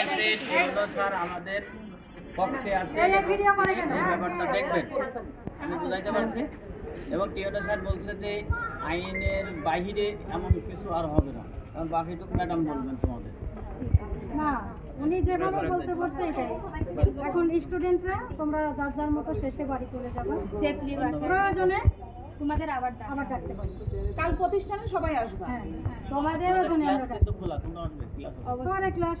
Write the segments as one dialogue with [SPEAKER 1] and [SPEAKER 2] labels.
[SPEAKER 1] বলছে টিউনো স্যার আমাদের পক্ষে আছে
[SPEAKER 2] এই যে ভিডিও করে কেন?
[SPEAKER 1] এই ব্যাপারটা দেখবেন। আমি বুঝাইতে পারছি। এবং টিউনো স্যার বলছে যে আইনের বাহিরে এমন কিছু আর হবে না। কারণ বাকিটুকু ম্যাডাম বলবেন তোমাদের।
[SPEAKER 2] না উনি যেভাবে বলতে পারছে এটাই। এখন স্টুডেন্টরা তোমরা যার যার মতো শেষে বাড়ি চলে যাবে। সেফলি প্রয়োজনে তোমাদের আবার আবার ডাকতে পারি
[SPEAKER 3] কাল প্রতিষ্ঠানে সবাই আসবে।
[SPEAKER 2] হ্যাঁ তোমাদেরও জন্য আমরা
[SPEAKER 1] তোমার ক্লাস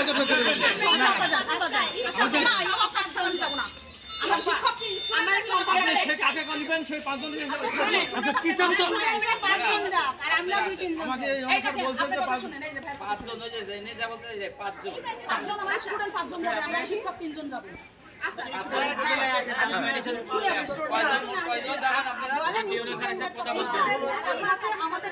[SPEAKER 3] শিক্ষক তিনজন যাব। আমাদের